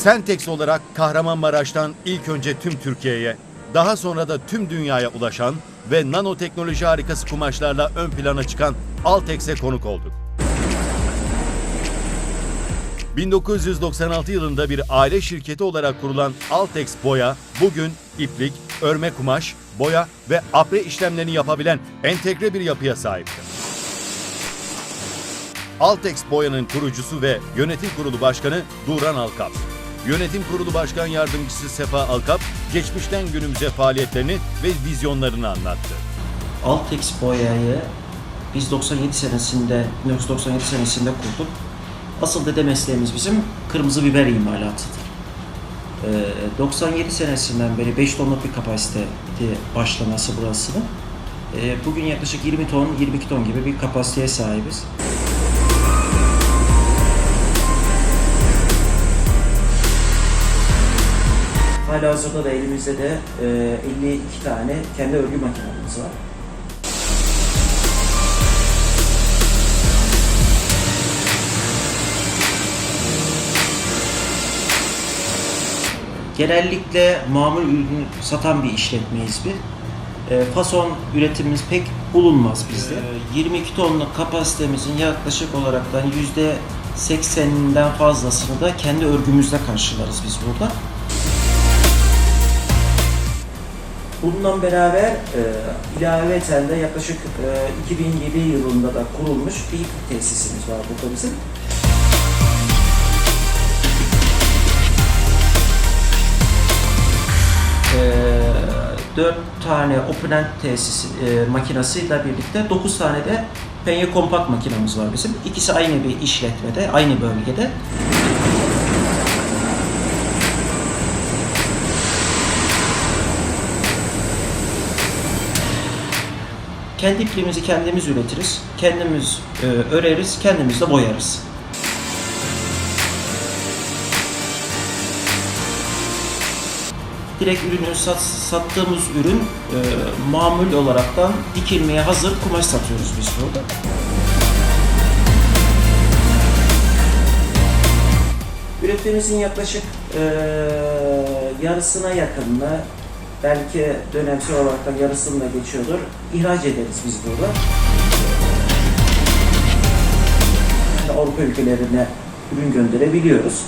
Sentex olarak Kahramanmaraş'tan ilk önce tüm Türkiye'ye, daha sonra da tüm dünyaya ulaşan ve nanoteknoloji harikası kumaşlarla ön plana çıkan Altex'e konuk olduk. 1996 yılında bir aile şirketi olarak kurulan Altex Boya, bugün iplik, örme kumaş, boya ve apre işlemlerini yapabilen entegre bir yapıya sahiptir. Altex Boya'nın kurucusu ve yönetim kurulu başkanı Duran Alkap. Yönetim kurulu başkan yardımcısı Sefa Alkap, geçmişten günümüze faaliyetlerini ve vizyonlarını anlattı. Altex Boya'yı biz 97 senesinde, 1997 senesinde kurduk. Asıl dede mesleğimiz bizim kırmızı biber imalatıdır. Ee, 97 senesinden beri 5 tonluk bir kapasite başlaması burasının. Ee, bugün yaklaşık 20 ton, 22 ton gibi bir kapasiteye sahibiz. Hala hazırda da elimizde de e, 52 tane kendi örgü makinemiz var. Genellikle mamul ürünü satan bir işletmeyiz bir. E, fason üretimimiz pek bulunmaz bizde. E, 22 tonluk kapasitemizin yaklaşık olaraktan %80'inden fazlasını da kendi örgümüzle karşılarız biz burada. Bununla beraber e, ilaveten de yaklaşık e, 2007 yılında da kurulmuş bir tesisimiz var burada bizim. E, 4 tane open-end tesisi e, makinasıyla birlikte 9 tane de penye kompakt makinamız var bizim. İkisi aynı bir işletmede, aynı bölgede. Kendi ipliğimizi kendimiz üretiriz, kendimiz e, öreriz, kendimiz de boyarız. Direkt ürünü sat, sattığımız ürün e, mamul olaraktan dikilmeye hazır kumaş satıyoruz biz burada. Üretimimizin yaklaşık e, yarısına yakınını belki dönemsel olarak da yarısını da geçiyordur. İhraç ederiz biz burada. Avrupa ülkelerine ürün gönderebiliyoruz.